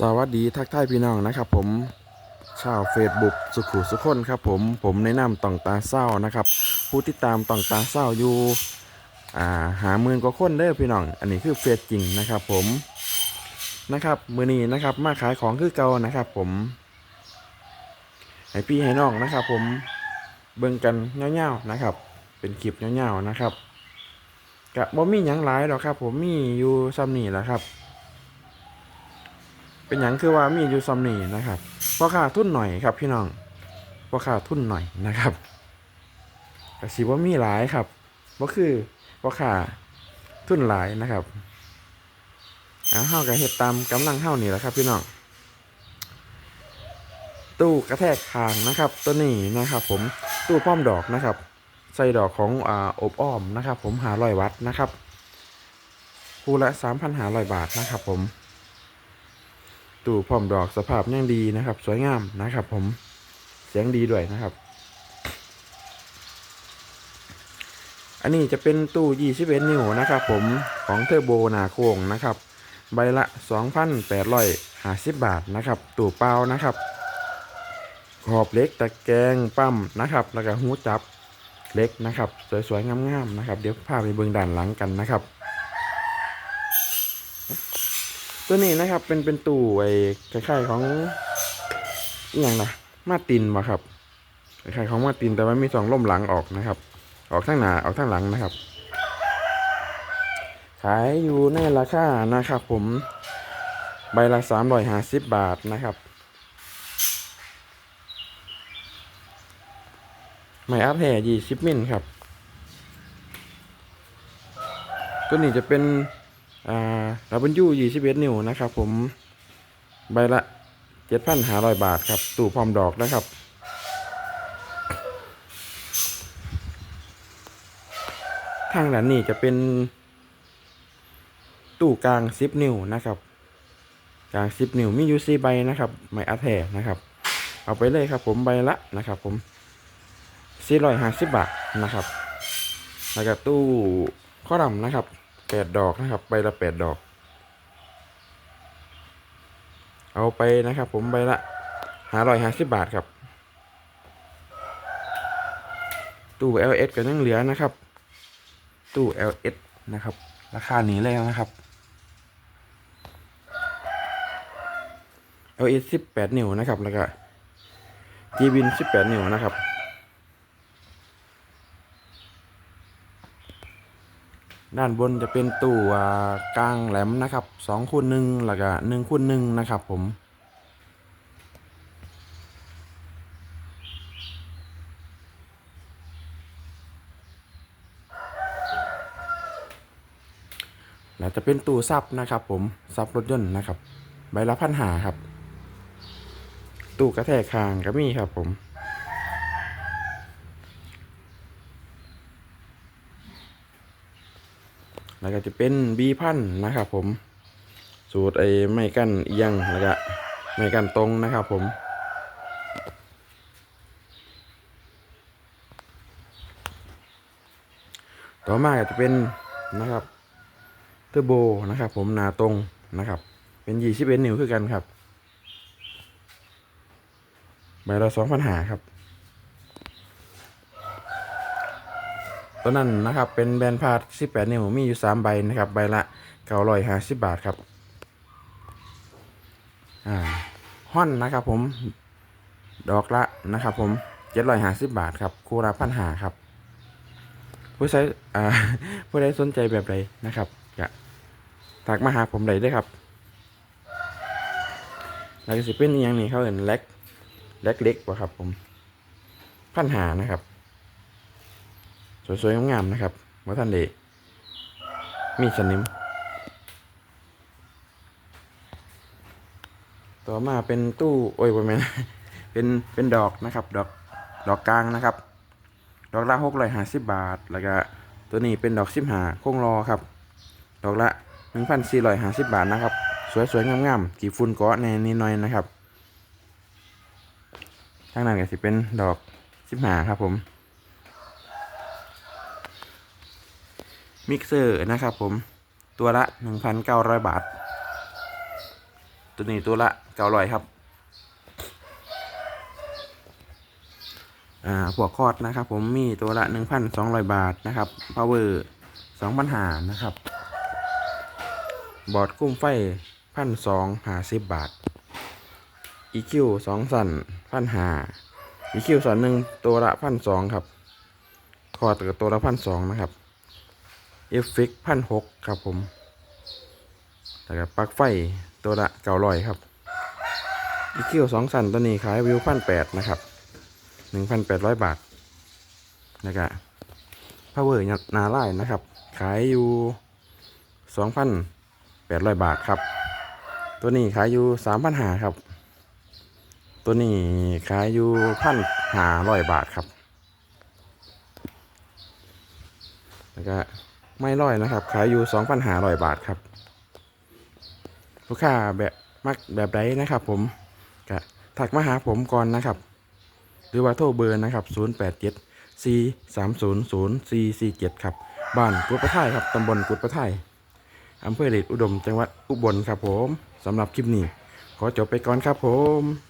สวัสดีทักทายพี่น้องนะครับผมชาวเฟซบุ๊กสุขุสุคนครับผมผมแนะนำต่องตาเศร้านะครับ ผู้ที่ตามต่องตาเศร้าอยู่อ่าหาหมื่นกว่าคนเด้อพี่น้อง อันนี้คือเฟซจริงนะครับผมนะครับมือนี้นะครับมาขายของคือเก่านะครับผมให้พี่ให้น้องนะครับ ผมเบิ่งกันเงาๆนะครับ เป็นคลิปเงาๆนะครับกะบ่มีหยังหลายหรอกครับ ผมมีอยู่ซ้ำนี่แหละครับ เป็นอย่างคือว่ามีอยู่ซัมนี่นะครับพอขาทุนหน่อยครับพี่น้องพอขาทุนหน่อยนะครับก็สิว่ามีหลายครับก็คือพอขาทุนหลายนะครับเอาเฮากับเฮ็ดตามกำลังเฮานี่แหละครับ พี่น้องตู้กระแทกคางนะครับ ตัวนี้นะครับ ผมตู้ป้อมดอกนะครับใส่ดอกของอ่าอบอ้อมนะครับ ผมหาร้อยวัตต์นะครับ คู่ละสามพันหาร้อยบาทนะครับ ผม ตู้พร้อมดอกสภาพยังดีนะครับ สวยงามนะครับ ผมเสียงดีด้วยนะครับ อันนี้จะเป็นตู้21นิ้วนะครับ ผมของเทอร์โบหนาโค้งนะครับ ใบละ 2,850 บาทนะครับ ตู้เปล่านะครับ ขอบเล็กตะแกรงปั้มนะครับ แล้วก็หูจับเล็กนะครับ สวยๆงามๆนะครับ เดี๋ยวพาไปเบิ่งด้านหลังกันนะครับ ตัวนี้นะครับ เป็นเป็นตู้ไอ้คล้ายๆของอย่างนะมาตินมาครับคล้ายๆของมาตินแต่ว่ามีสองล่มหลังออกนะครับ ออกทั้งหน้าออกทั้งหลังนะครับ ขายอยู่ในราคานะครับ ผมใบละสามร้อยห้าสิบบาทนะครับไม่อัพแห่ยี่สิบมิลครับ ตัวนี้จะเป็น อ่าดับเบิลยูยี่สิบเอ็ดนิ้วนะครับ ผมใบละเจ็ดพันห้าร้อยบาทครับ ตู้พร้อมดอกนะครับทางด้านนี้จะเป็น ตู้กลางสิบนิ้วนะครับ กลางสิบนิ้วมีอยูซีใบนะครับ ไม่อัดแห่นะครับ เอาไปเลยครับ ผมใบละนะครับ ผมสี่ร้อยห้าสิบบาทนะครับ แล้วก็ตู้ข้อดำนะครับ แปดดอกนะครับ ใบละแปดดอก เอาไปนะครับ ผมใบละห้าร้อยห้าสิบบาทครับ ตู้ LS ก็ยังเหลือนะครับ ตู้ LS นะครับ ราคานี้เลยนะครับ LS สิบแปดนิ้วนะครับ แล้วก็ G Win สิบแปดนิ้วนะครับ ด้านบนจะเป็นตู้ากลางแหลมนะครับสองคูณหนึ่งแล้วก็หนึ่งคูณหนึ่งนะครับผมแล้วจะเป็นตู้ซับนะครับ ผมซับรถยนต์นะครับ ใบละพันหาครับ ตู้กระแทกคางก็มีครับผม แล้วก็จะเป็นบีพันนะครับผม สูตรไอ้ไม่กั้นเอียงแล้วก็ไม่กั้นตรงนะครับผมต่อมาก็จะเป็นนะครับเทอร์โบนะครับ ผมนาตรงนะครับ เป็นยี่สิบเอ็ดนิ้วคือกันครับ ใบละสองพันหาครับ ตัวนั้นนะครับเป็นแบรนด์พาร์ท18 นิ้วมีอยู่3ใบนะครับใบละ950บาทครับอ่าฮ่อนนะครับผมดอกละนะครับผม750บาทครับคู่ละพันหาครับ ผู้ใช้อ่าผู้ใดสนใจแบบใดนะครับก็ถักมาหาผมได้เด้วยครับแล้วก็สิเป็นอย่างนี้เขาเห็นเล็กเล็กเล็กกว่าครับผมพันหานะครับ สวยๆงามๆนะครับว่าท่านเดมีสนิม ต่อมาเป็นตู้โอ้ยบแมนเป็นเป็นดอกนะครับ ดอกดอกกลางนะครับ ดอกละหกร้อยห้าสิบบาท แล้วก็ตัวนี้เป็นดอกสิบหาโค้งรอครับ ดอกละหนึ่งพันสี่ร้อยห้าสิบบาทนะครับ สวยๆงามๆกี่ฝุ่นกาะในนิดหน่อยนะครับทางนั้นก็สิเป็นดอกสิบหาครับผม มิกเซอร์นะครับผมตัวละ 1,900 บาท ตัวนี้ตัวละเก้าร้อยครับ อ่าพวคอร์ดนะครับผมมีตัวละ 1,200 บาทนะครับ power 2,500นะครับ บอร์ดกุ้มไฟพันสองหาสิบบาท EQ สองสันพันหา EQ สันหนึ่งตัวละพันสองครับ คอร์ดกับตัวละพันสองนะครับ เอฟเฟกพันหกครับผมแล้วก็ปลั๊กไฟตัวละเก้าร้อยครับ EQ สองสันตัวนี้ขายวิวพันแปดนะครับหนึ่งพันแปดร้อยบาทแล้วก็ power นาไล่นะครับ ขายอยู่สองพันแปดร้อยบาทครับ ตัวนี้ขายอยู่สามพันหาครับ ตัวนี้ขายอยู่พันหาร้อยบาทครับแล้วก็ ไม่ร้อยนะครับ ขายอยู่สองพันหาร้อยบาทครับ ลูกค้าแบบมักแบบใดนะครับ ผมก็ถักมาหาผมก่อนนะครับ หรือว่าโทรเบอร์นะครับ0 8 7 4 3 0 0 4 4 7ครับ บ้านกุดประไทยครับตำบลกุดประไทยอำเภอเดชอุดม จังหวัดอุบลครับผมสำหรับคลิปนี้ ขอจบไปก่อนครับผม